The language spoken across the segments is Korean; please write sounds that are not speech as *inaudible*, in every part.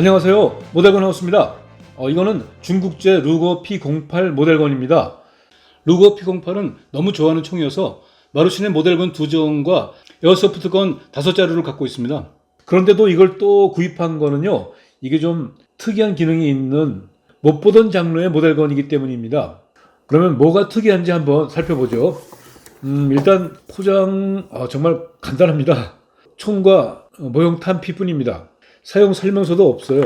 안녕하세요. 모델건 하우스입니다. 어, 이거는 중국제 루거 P08 모델건입니다. 루거 P08은 너무 좋아하는 총이어서 마루신의 모델건 두 정과 에어소프트건 다섯 자루를 갖고 있습니다. 그런데도 이걸 또 구입한 거는요. 이게 좀 특이한 기능이 있는 못 보던 장르의 모델건이기 때문입니다. 그러면 뭐가 특이한지 한번 살펴보죠. 음, 일단 포장 아, 정말 간단합니다. 총과 어, 모형 탄피뿐입니다. 사용 설명서도 없어요.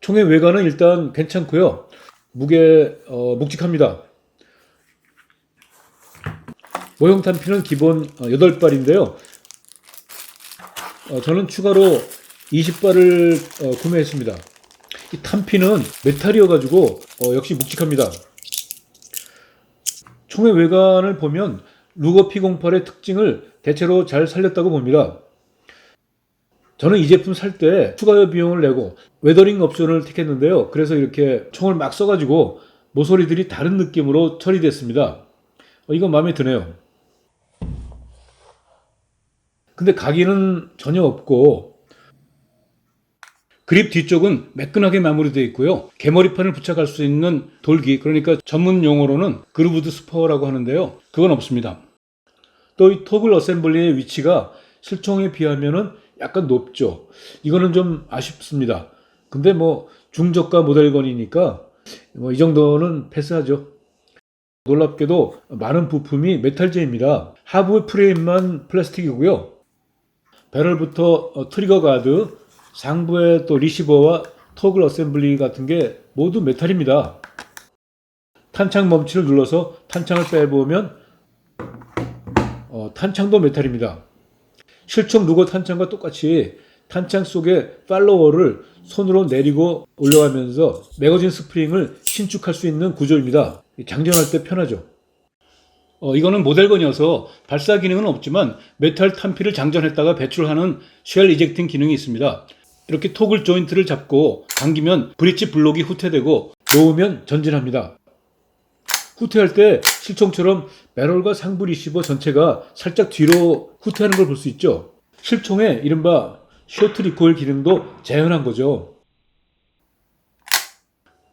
총의 외관은 일단 괜찮고요. 무게 어, 묵직합니다. 모형 탄피는 기본 어, 8발인데요. 어, 저는 추가로 20발을 어, 구매했습니다. 이 탄피는 메탈이어가지고 어, 역시 묵직합니다. 총의 외관을 보면 루거 P08의 특징을 대체로 잘 살렸다고 봅니다. 저는 이 제품 살 때 추가 비용을 내고 웨더링 옵션을 택했는데요. 그래서 이렇게 총을 막 써가지고 모서리들이 다른 느낌으로 처리됐습니다. 어, 이건 마음에 드네요. 근데 각인은 전혀 없고 그립 뒤쪽은 매끈하게 마무리되어 있고요. 개머리판을 부착할 수 있는 돌기, 그러니까 전문 용어로는 그루브드 스퍼라고 하는데요. 그건 없습니다. 또 이 토글 어셈블리의 위치가 실총에 비하면은 약간 높죠. 이거는 좀 아쉽습니다. 근데 뭐 중저가 모델건이니까 뭐 이 정도는 패스하죠. 놀랍게도 많은 부품이 메탈재입니다. 하부 프레임만 플라스틱이고요. 배럴부터 어, 트리거 가드, 상부의 또 리시버와 토글 어셈블리 같은 게 모두 메탈입니다. 탄창 멈치를 눌러서 탄창을 빼보면 어, 탄창도 메탈입니다. 실총 루거 탄창과 똑같이 탄창 속에 팔로워를 손으로 내리고 올려가면서 매거진 스프링을 신축할 수 있는 구조입니다. 장전할 때 편하죠. 어, 이거는 모델건이어서 발사 기능은 없지만 메탈 탄피를 장전했다가 배출하는 쉘 이젝팅 기능이 있습니다. 이렇게 토글 조인트를 잡고 당기면 브릿지 블록이 후퇴되고 놓으면 전진합니다. 후퇴할 때 실총처럼 배럴과 상부 리시버 전체가 살짝 뒤로 후퇴하는 걸 볼 수 있죠. 실총의 이른바 쇼트 리콜 기능도 재현한 거죠.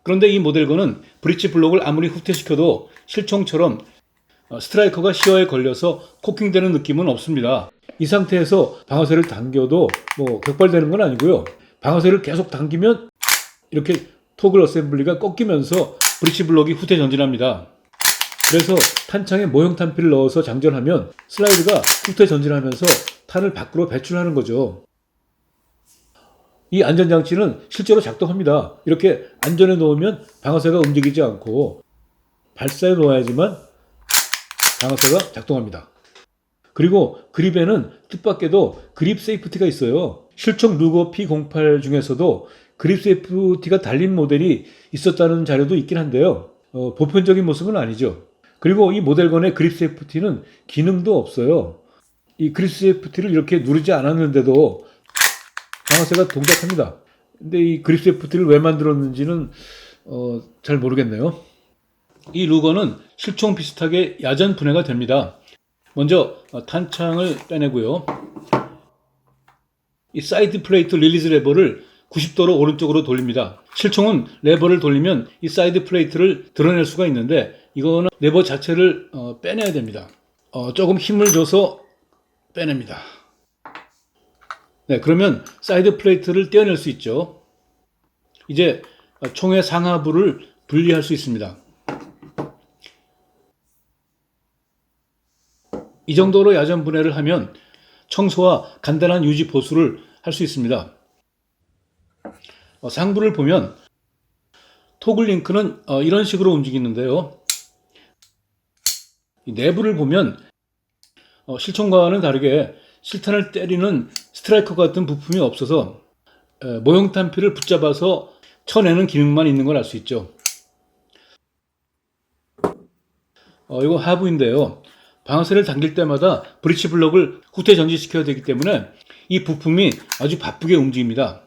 그런데 이 모델건은 브릿지 블록을 아무리 후퇴시켜도 실총처럼 어, 스트라이커가 시어에 걸려서 코킹되는 느낌은 없습니다. 이 상태에서 방아쇠를 당겨도 뭐 격발되는 건 아니고요. 방아쇠를 계속 당기면 이렇게 토글 어셈블리가 꺾이면서 브릿지 블록이 후퇴 전진합니다. 그래서 탄창에 모형 탄피를 넣어서 장전하면 슬라이드가 후퇴 전진하면서 탄을 밖으로 배출하는 거죠. 이 안전장치는 실제로 작동합니다. 이렇게 안전에 놓으면 방아쇠가 움직이지 않고 발사에 놓아야지만 방아쇠가 작동합니다. 그리고 그립에는 뜻밖에도 그립 세이프티가 있어요. 실총 루거 P08 중에서도 그립 세이프티가 달린 모델이 있었다는 자료도 있긴 한데요. 어, 보편적인 모습은 아니죠. 그리고 이 모델건의 그립 세이프티는 기능도 없어요. 이 그립 세이프티를 이렇게 누르지 않았는데도 방아쇠가 동작합니다. 근데 이 그립 세이프티를 왜 만들었는지는 어, 잘 모르겠네요. 이 루거는 실총 비슷하게 야전 분해가 됩니다. 먼저 어, 탄창을 빼내고요. 이 사이드 플레이트 릴리즈 레버를 90도로 오른쪽으로 돌립니다. 실총은 레버를 돌리면 이 사이드 플레이트를 드러낼 수가 있는데 이거는 레버 자체를 어, 빼내야 됩니다. 어, 조금 힘을 줘서 빼냅니다. 네, 그러면 사이드 플레이트를 떼어낼 수 있죠. 이제 어, 총의 상하부를 분리할 수 있습니다. 이 정도로 야전 분해를 하면 청소와 간단한 유지 보수를 할 수 있습니다. 어, 상부를 보면 토글 링크는 어, 이런 식으로 움직이는데요. 이 내부를 보면 어, 실총과는 다르게 실탄을 때리는 스트라이커 같은 부품이 없어서 에, 모형 탄피를 붙잡아서 쳐내는 기능만 있는 걸 알 수 있죠. 어, 이거 하부인데요. 방아쇠를 당길 때마다 브릿지 블럭을 후퇴 전진시켜야 되기 때문에 이 부품이 아주 바쁘게 움직입니다.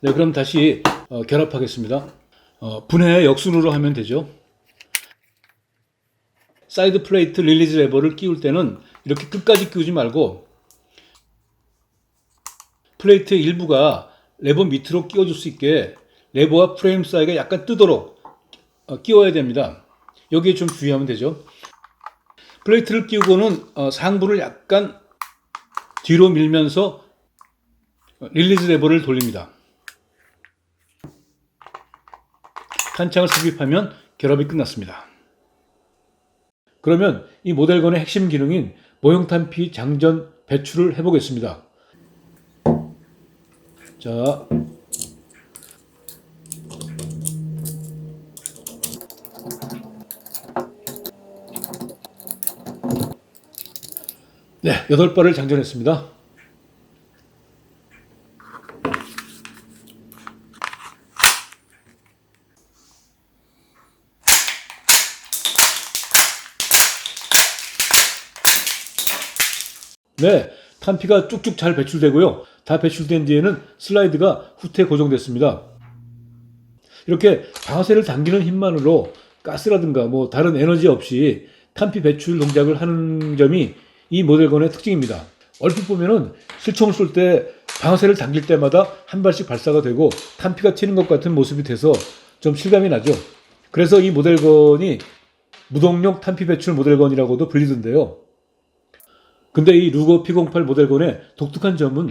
네, 그럼 다시 어, 결합하겠습니다. 어, 분해 역순으로 하면 되죠. 사이드 플레이트 릴리즈 레버를 끼울 때는 이렇게 끝까지 끼우지 말고 플레이트의 일부가 레버 밑으로 끼워줄 수 있게 레버와 프레임 사이가 약간 뜨도록 어, 끼워야 됩니다. 여기에 좀 주의하면 되죠. 플레이트를 끼우고는 어, 상부를 약간 뒤로 밀면서 릴리즈 레버를 돌립니다. 탄창을 삽입하면 결합이 끝났습니다. 그러면 이 모델건의 핵심 기능인 모형탄피 장전 배출을 해보겠습니다. 자, 네, 여덟 발을 장전했습니다. 네, 탄피가 쭉쭉 잘 배출되고요. 다 배출된 뒤에는 슬라이드가 후퇴 고정됐습니다. 이렇게 방아쇠를 당기는 힘만으로 가스라든가 뭐 다른 에너지 없이 탄피 배출 동작을 하는 점이 이 모델건의 특징입니다. 얼핏 보면은 실총을 쏠 때 방아쇠를 당길 때마다 한 발씩 발사가 되고 탄피가 튀는 것 같은 모습이 돼서 좀 실감이 나죠. 그래서 이 모델건이 무동력 탄피 배출 모델건이라고도 불리던데요. 근데 이 루거 P08 모델건의 독특한 점은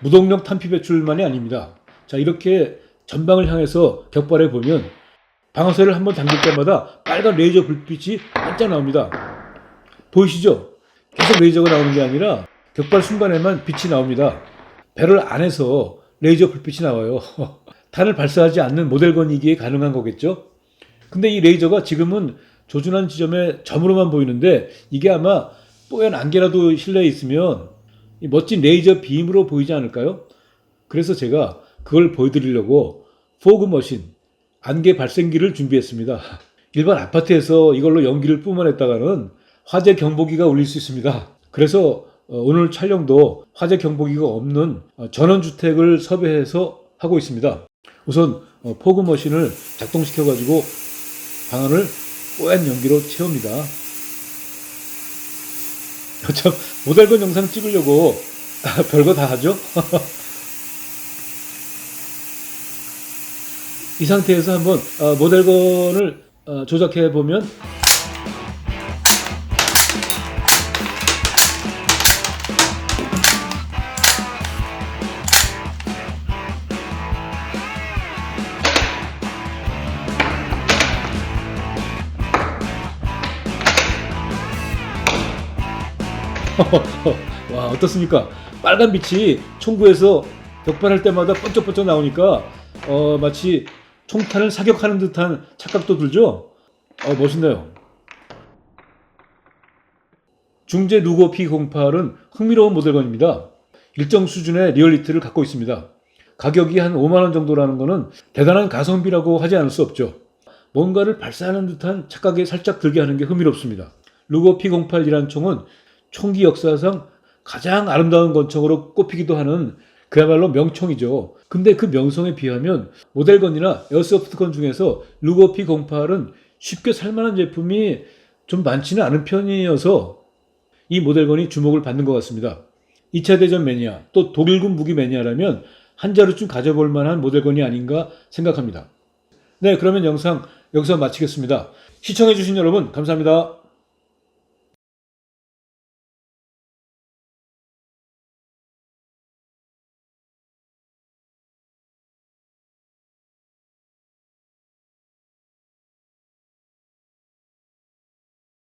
무동력 탄피 배출만이 아닙니다. 자, 이렇게 전방을 향해서 격발해 보면 방아쇠를 한번 당길 때마다 빨간 레이저 불빛이 반짝 나옵니다. 보이시죠? 계속 레이저가 나오는 게 아니라 격발 순간에만 빛이 나옵니다. 배럴 안에서 레이저 불빛이 나와요. *laughs* 탄을 발사하지 않는 모델건이기에 가능한 거겠죠? 근데 이 레이저가 지금은 조준한 지점에 점으로만 보이는데 이게 아마 뽀얀 안개라도 실내에 있으면 이 멋진 레이저 빔으로 보이지 않을까요? 그래서 제가 그걸 보여드리려고 포그 머신, 안개 발생기를 준비했습니다. 일반 아파트에서 이걸로 연기를 뿜어냈다가는 화재 경보기가 울릴 수 있습니다. 그래서 어, 오늘 촬영도 화재 경보기가 없는 어, 전원주택을 섭외해서 하고 있습니다. 우선 어, 포그 머신을 작동시켜가지고 방안을 뽀얀 연기로 채웁니다. 참 모델건 영상 찍으려고 별거 다 하죠. *laughs* 이 상태에서 한번 어, 모델건을 어, 조작해 보면 *laughs* 와 어떻습니까? 빨간 빛이 총구에서 격발할 때마다 번쩍번쩍 나오니까 어, 마치 총탄을 사격하는 듯한 착각도 들죠? 어, 멋있네요. 중제 루고 P08은 흥미로운 모델건입니다. 일정 수준의 리얼리티를 갖고 있습니다. 가격이 한 5만원 정도라는 것은 대단한 가성비라고 하지 않을 수 없죠. 뭔가를 발사하는 듯한 착각에 살짝 들게 하는 게 흥미롭습니다. 루고 P08이란 총은 총기 역사상 가장 아름다운 권총으로 꼽히기도 하는 그야말로 명총이죠. 근데 그 명성에 비하면 모델건이나 에어소프트건 중에서 루거 P08은 쉽게 살만한 제품이 좀 많지는 않은 편이어서 이 모델건이 주목을 받는 것 같습니다. 2차 대전 매니아, 또 독일군 무기 매니아라면 한 자루쯤 가져볼 만한 모델건이 아닌가 생각합니다. 네, 그러면 영상 여기서 마치겠습니다. 시청해주신 여러분, 감사합니다.